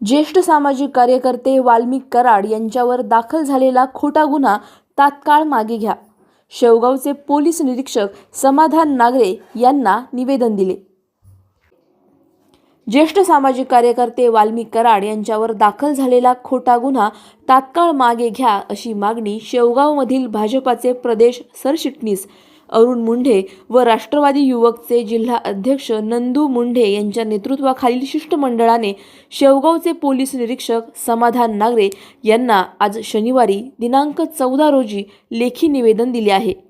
ज्येष्ठ सामाजिक कार्यकर्ते वाल्मिक कराड यांच्यावर दाखल झालेला खोटा गुन्हा तात्काळ मागे घ्या. शेवगावचे पोलीस निरीक्षक समाधान नागरे यांना निवेदन दिले. ज्येष्ठ सामाजिक कार्यकर्ते वाल्मिक कराड यांच्यावर दाखल झालेला खोटा गुन्हा तात्काळ मागे घ्या अशी मागणी शेवगावमधील भाजपाचे प्रदेश सरचिटणीस अरुण मुंढे व राष्ट्रवादी युवकचे जिल्हा अध्यक्ष नंदू मुंढे यांच्या नेतृत्वाखालील शिष्टमंडळाने शेवगावचे पोलीस निरीक्षक समाधान नागरे यांना आज शनिवारी दिनांक चौदा रोजी लेखी निवेदन दिले आहे.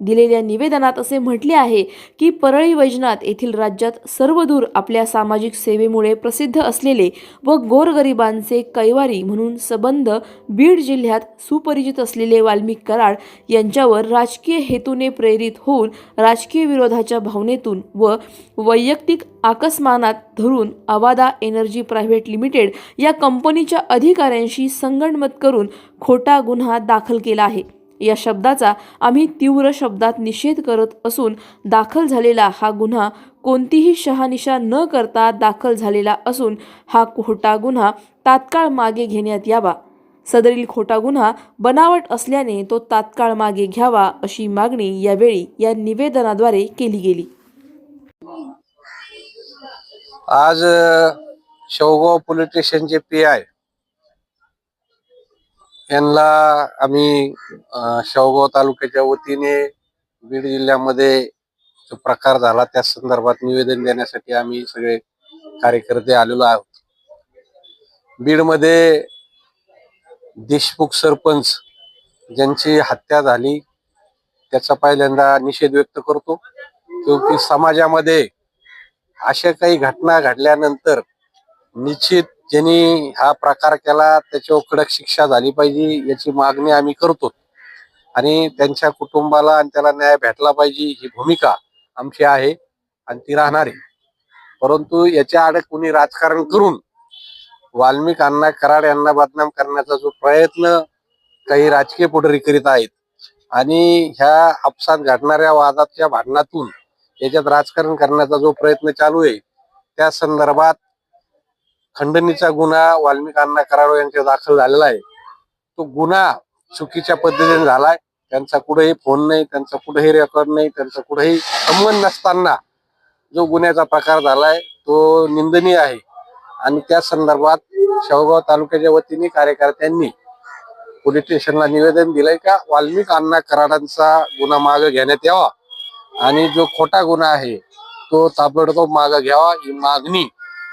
दिलेल्या निवेदनात असे म्हटले आहे की परळी वैजनाथ येथील राज्यात सर्वदूर आपल्या सामाजिक सेवेमुळे प्रसिद्ध असलेले व गोरगरिबांचे कैवारी म्हणून संबंध बीड जिल्ह्यात सुपरिचित असलेले वाल्मिक कराड यांच्यावर राजकीय हेतूने प्रेरित होऊन राजकीय विरोधाच्या भावनेतून व वैयक्तिक आकस्मानात धरून अवादा एनर्जी प्रायव्हेट लिमिटेड या कंपनीच्या अधिकाऱ्यांशी संगणमत करून खोटा गुन्हा दाखल केला आहे. या शब्दाचा आम्ही तीव्र शब्दात निषेध करत असून दाखल झालेला हा गुन्हा कोणतीही शहानिशा न करता दाखल झालेला असून हा खोटा गुन्हा तात्काळ मागे घेण्यात यावा. सदरील खोटा गुन्हा बनावट असल्याने तो तात्काळ मागे घ्यावा अशी मागणी यावेळी या निवेदनाद्वारे केली गेली. आज शेवगाव पोलीस स्टेशनचे पी आय यांना आम्ही शेवगाव तालुक्याच्या वतीने बीड जिल्ह्यामध्ये जो प्रकार झाला त्या संदर्भात निवेदन देण्यासाठी आम्ही सगळे कार्यकर्ते आलेलो आहोत. बीडमध्ये देशमुख सरपंच ज्यांची हत्या झाली त्याचा पहिल्यांदा निषेध व्यक्त करतो. क्योंकि समाजामध्ये अशा काही घटना घडल्यानंतर निश्चित ज्यांनी हा प्रकार केला त्याच्यावर कडक शिक्षा झाली पाहिजे याची मागणी आम्ही करतो. आणि त्यांच्या कुटुंबाला आणि त्याला न्याय भेटला पाहिजे ही भूमिका आमची आहे आणि ती राहणार. आहे परंतु याच्या आड कुणी राजकारण करून वाल्मिक अण्णा कराड यांना बदनाम करण्याचा जो प्रयत्न काही राजकीय पुढारी करीत आहेत आणि ह्या आपसात घडणाऱ्या वादाच्या भांडणातून याच्यात राजकारण करण्याचा जो प्रयत्न चालू आहे त्या संदर्भात खंडणीचा गुन्हा वाल्मिक अण्णा कराड यांच्या दाखल झालेला आहे. तो गुन्हा चुकीच्या पद्धतीने झालाय. त्यांचा कुठेही फोन नाही त्यांचा कुठेही रेकॉर्ड नाही त्यांचा कुठेही संबंध नसताना जो गुन्ह्याचा प्रकार झालाय तो निंदनीय आहे. आणि त्या संदर्भात शेवगाव तालुक्याच्या वतीने कार्यकर्त्यांनी पोलीस स्टेशनला निवेदन दिलंय का वाल्मिक अण्णा कराडांचा गुन्हा मागे घेण्यात यावा. आणि जो खोटा गुन्हा आहे तो ताबडतोब मागे घ्यावा. ही मागणी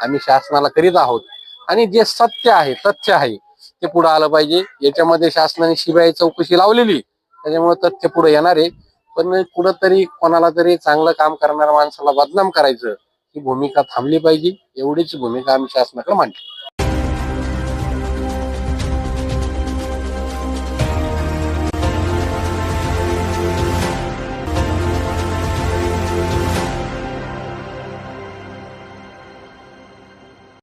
आम्ही शासनाला करीत आहोत. आणि जे सत्य आहे तथ्य आहे ते पुढे आलं पाहिजे. याच्यामध्ये शासनाने शिबाई चौकशी लावलेली. त्याच्यामुळे तथ्य पुढे येणार आहे. पण कुठंतरी कोणाला तरी चांगलं काम करणाऱ्या माणसाला बदनाम करायचं ही भूमिका थांबली पाहिजे. एवढीच भूमिका आम्ही शासनाकडे मांडली.